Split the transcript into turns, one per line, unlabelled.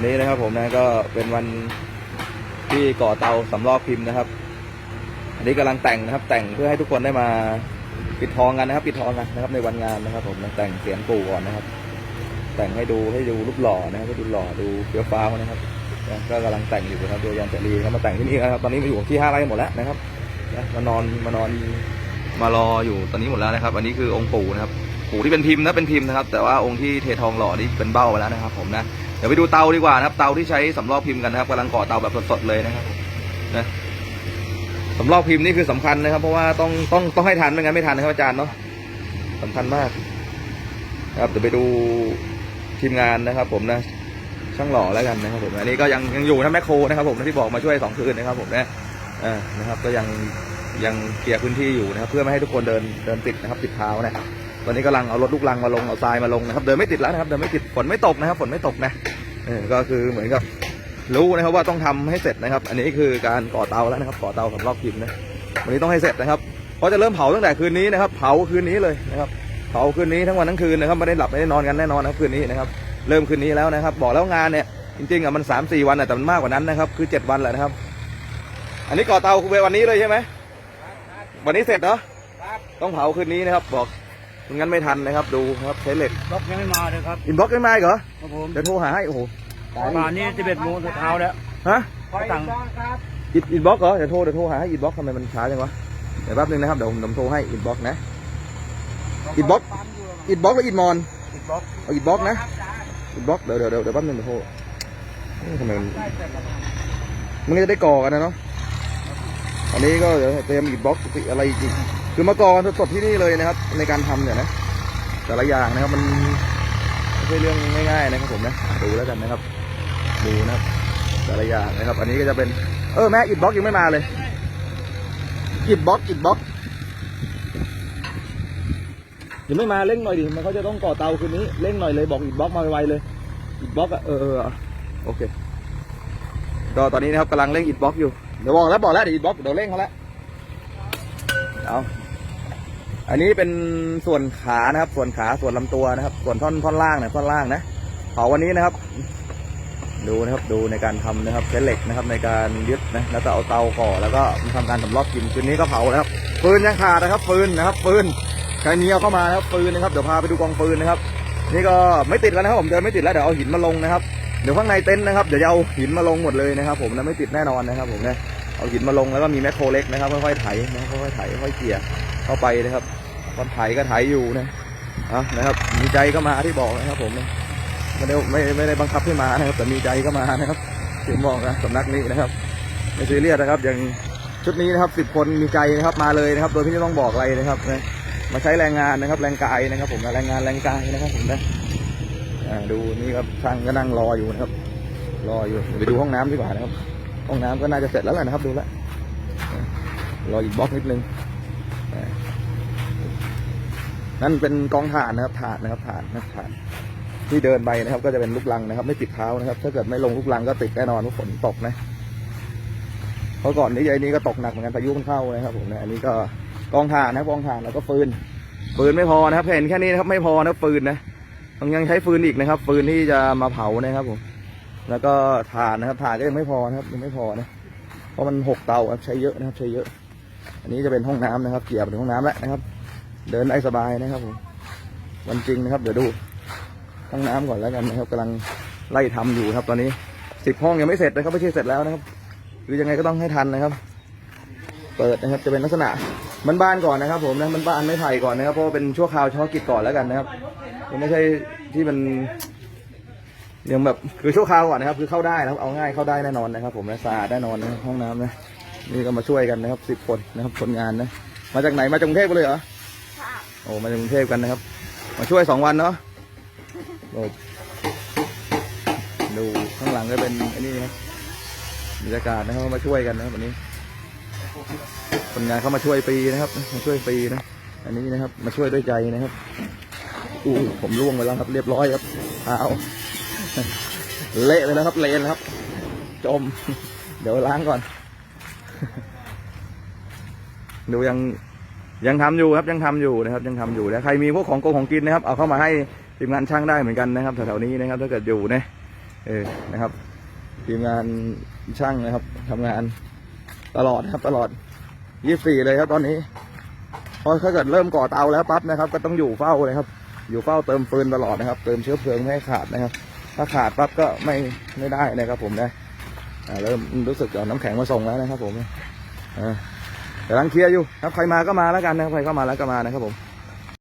วันนี้นะครับผมนะก็เป็นวันที่ก่อเตาสำรอกพิมพ์นะครับ อันนี้กำลังแต่งนะครับ แต่งเพื่อให้ทุกคนได้มาปิดทองกันนะครับ ปิดทองกันนะครับ ในวันงานนะครับ ผมแต่งเสียงปู่ก่อนนะครับ แต่งให้ดูให้ดูรูปหล่อนะครับให้ดูหล่อดูเฟี้ยวฟ้าวนะครับก็กำลังแต่งอยู่นะครับโดยยันเจรีครับมาแต่งที่นี่นะครับ ตอนนี้มาอยู่ที่ห้าไร่หมดแล้วนะครับมานอนมานอนมารออยู่ตอนนี้หมดแล้วนะครับ อันนี้คือองค์ปู่นะครับปู่ที่เป็นพิมพ์นะเป็นพิมพ์นะครับ แต่ว่าองค์ที่เททองหล่อนี่เป็นเบ้าไปแล้วนะครับ ผมนะ เดี๋ยวไปดูเตาดีกว่านะครับ เตาที่ใช้สำรอกพิมพ์กันนะครับกำลังก่อเตาแบบสดๆเลยนะครับนะสำรอกพิมพ์นี่คือสำคัญนะครับ เพราะว่าต้องต้องต้องให้ทันไม่งั้นไม่ทันนะครับอาจารย์เนาะสำคัญมากครับเดี๋ยวไปดูทีมงานนะครับ ผมนะช่างหล่อแล้วกันนะครับผมอันนี้ก็ยังยังอยู่นะแมคโครนะครับ ผมที่บอกมาช่วยสองคืนนะครับ ผมนะอ่านะครับ ก็ยังยังเคลียร์พื้นที่อยู่นะครับ เพื่อไม่ให้ทุกคนเดินเดินติดนะครับ ติดเท้านะครับ ตอนนี้กำลังเอารถลูกลังมาลงเอาทรายมาลงนะครับเดินไม่ติดแล้วนะครับเดินไม่ติดฝนไม่ตกนะครับ ฝนไม่ตกนะเออก็คือเหมือนกับรู้นะครับว่าต้องทำให้เสร็จนะครับ อันนี้คือการก่อเตาแล้วนะครับ ก่อเตาสำรอบพิมพ์นะวันนี้ต้องให้เสร็จนะครับเพราะจะเริ่มเผาตั้งแต่คืนนี้นะครับ เผาคืนนี้เลยนะครับเผาคืนนี้ทั้งวันทั้งคืนนะครับไม่ได้หลับไม่ได้นอนกันแน่นอนนะคืนนี้นะครับ เริ่มคืนนี้แล้วนะครับ บอกแล้วงานเนี่ยจริงๆอะมันสามสี่วันอะแต่มันมากกว่านั้นนะครับคือเจ็ดวันแหละนะครับ อันนี้ก่อเตาคือวันนี้เลยใช่ไหมวันนี้เสร็จเนาะต้องเผาคืนนี้นะครับ บอก งั้นไม่ทันนะครับดูครับใช้เหล็ก
ล็อกยังไม่มาเลยครับ
อินบ็อกซ์ไม่มาอีกเหรอ
ครับผม
เดี๋ยวโทรหาให้โอ้โหตาย
ป่านนี้จะเป็นโมงสุดเท้าแล้ว
ฮะ
เขาสั่ง
อินอินบ็อกซ์เหรอเดี๋ยวโทรเดี๋ยวโทรหาให้อินบ็อกซ์ทำไมมันช้าจังวะเดี๋ยวแป๊บนึงนะครับเดี๋ยวผมผมโทรให้อินบ็อกซ์นะอินบ็อกซ์อินบ็อกซ์หรืออินมอน
อินบ็อกซ์
เอาอินบ็อกซ์นะอินบ็อกซ์เดี๋ยวเดี๋ยวเดี๋ยวเดี๋ยวแป๊บนึงเดี๋ยวโทรเอ๊ะทำไมมันมันก็จะได้ก่อกันนะเนาะ อันนี้ก็เดี๋ยวเตรียมอินบ็อกซ์อะไรอีกคือมาก่อสดๆที่นี่เลยนะครับ ในการทำเนี่ยนะแต่ละอย่างนะครับมันไม่ใช่เรื่องง่ายๆนะครับผมนะดูแล้วกันนะครับ ดูนะครับ แต่ละอย่างนะครับ อันนี้ก็จะเป็นเออแม่อิดบล็อกยังไม่มาเลยอิดบล็อกอิดบล็อกยังไม่มาเร่งหน่อยดิมันเขาจะต้องก่อเตาคืนนี้เร่งหน่อยเลยบอกอิดบล็อกมาไวๆเลยอิดบล็อกอะเออเออโอเคก็ตอนนี้นะครับกำลังเร่งอิดบล็อกอยู่ เดี๋ยวบอกแล้วบอกแล้วเดี๋ยวอิดบล็อกเดี๋ยวเร่งเขาแล้วเอาอันนี้เป็นส่วนขานะครับ ส่วนขาส่วนลำตัวนะครับ ส่วนท่อนท่อนล่างเนี่ยท่อนล่างนะเผาวันนี้นะครับ ดูนะครับดูในการทำนะครับใช้เหล็กนะครับ ในการยึดนะแล้วก็เอาเตาก่อแล้วก็มาทำการสำรอบกินคืนนี้ก็เผาแล้วครับฟืนยังขาดนะครับฟืนนะครับฟืนใครเหนียวเข้ามานะครับฟืนนะครับเดี๋ยวพาไปดูกองฟืนนะครับ นี่ก็ไม่ติดแล้วนะครับผมเดินไม่ติดแล้วเดี๋ยวเอาหินมาลงนะครับ เดี๋ยวข้างในเต็นท์นะครับเดี๋ยวจะเอาหินมาลงหมดเลยนะครับ ผมนะไม่ติดแน่นอนนะครับ ผมนะเอาหินมาลงแล้วก็มีแมคโครเล็กนะครับค่อยๆไถนะค่อยๆไถค่อยเกี่ยเข้าไปนะครับตอนไถก็ไถอยู่นะอะนะครับ มีใจก็มาที่บอกนะครับ ผมนะไม่ได้ไม่ไม่ได้บังคับให้มานะครับ แต่มีใจก็มานะครับถึงบอกนะสำนักนี้นะครับไม่ซีเรียสนะครับ อย่างชุดนี้นะครับสิบคนมีใจนะครับมาเลยนะครับ โดยที่ไม่ต้องบอกอะไรนะครับนะมาใช้แรงงานนะครับ แรงกายนะครับ ผมแรงงานแรงกายนะครับผมนะอ่า ดูนี่ครับช่างก็นั่งรออยู่นะครับ รออยู่ไปดูห้องน้ำดีกว่านะครับ ห้องน้ำก็น่าจะเสร็จแล้วแหละนะครับ ดูแลวอ่ารออีกบล็อกนิดนึงนั่นเป็นกองถ่านนะครับถ่านนะครับถ่านนะครับถ่าน ที่เดินไปนะครับ ก็จะเป็นลูกลังนะครับ ไม่ติดเท้านะครับ ถ้าเกิดไม่ลงลูกลังก็ติดแน่นอนเพราะฝนตกนะเพราะก่อนนี้ยายนี้ก็ตกหนักเหมือนกันพายุมันเข้านะครับ ผมนะอันนี้ก็กองถ่านนะกองถ่านแล้วก็ฟืน ฟืนไม่พอนะครับเห็นแค่นี้นะครับไม่พอนะฟืนนะ ต้องยังใช้ฟืนอีกนะครับ ฟืนที่จะมาเผานะครับผม แล้วก็ถ่านนะครับถ่านก็ยังไม่พอนะครับ ยังไม่พอนะ เพราะมันหกเตาครับใช้เยอะนะครับ ใช้เยอะ อันนี้จะเป็นห้องน้ำนะครับ เกี่ยวไปถึงห้องน้ำแล้วนะครับ เดินได้สบายนะครับผมวันจริงนะครับ เดี๋ยวดูห้องน้ำก่อนแล้วกันนะครับกำลังไล่ทำอยู่ครับ ตอนนี้สิบห้องยังไม่เสร็จนะครับไม่ใช่เสร็จแล้วนะครับคือยังไงก็ต้องให้ทันนะครับ เปิดนะครับจะเป็นลักษณะ มันบ้านๆก่อนนะครับ ผมนะมันบ้านไม่ไผ่ก่อนนะครับเพราะว่าเป็นชั่วคราวเฉพาะกิจก่อนแล้วกันนะครับยังไม่ใช่ที่มันยังแบบคือชั่วคราวก่อนนะครับ คือเข้าได้นะครับเอาง่ายเข้าได้แน่นอนนะครับ ผมนะสะอาดแน่นอนนะห้องน้ำนะนี่ก็มาช่วยกันนะครับสิบคนนะครับคนงานนะมาจากไหนมาจากกรุงเทพเลยเหรอโอ้มาจากกรุงเทพกันนะครับ มาช่วยสองวันเนาะโอ้ดูข้างหลังก็เป็นอันนี้นะครับบรรยากาศนะครับมาช่วยกันนะครับวันนี้ คนงานเข้ามาช่วยฟรีนะครับ มาช่วยฟรีนะ อันนี้นะครับ มาช่วยด้วยใจนะครับอู้ผมล่วงไปแล้วครับ เรียบร้อยครับเท้าเละเลยนะครับเลนครับ จม เดี๋ยวล้างก่อน ดูยังยังทำอยู่ครับยังทำอยู่นะครับ ยังทำอยู่นะใครมีพวกของโกงของกินนะครับ เอาเข้ามาให้ทีมงานช่างได้เหมือนกันนะครับแถวๆนี้นะครับ ถ้าเกิดอยู่นะเออนะครับ ทีมงานช่างนะครับทำงาน ตลอดนะครับตลอด 24 เลยครับตอนนี้พอถ้าเกิดเริ่มก่อเตาแล้วปั๊บนะครับ ก็ต้องอยู่เฝ้าเลยครับ อยู่เฝ้าเติมฟืนตลอดนะครับ เติมเชื้อเพลิงไม่ให้ขาดนะครับ ถ้าขาดปั๊บก็ไม่ไม่ได้นะครับผมนะอ่าเริ่มรู้สึกเอาน้ำแข็งมาส่งแล้วนะครับผมอ่ากำลังเคลียร์อยู่ครับใครมาก็มาแล้วกันนะครับใครเข้ามาแล้วก็มานะครับผม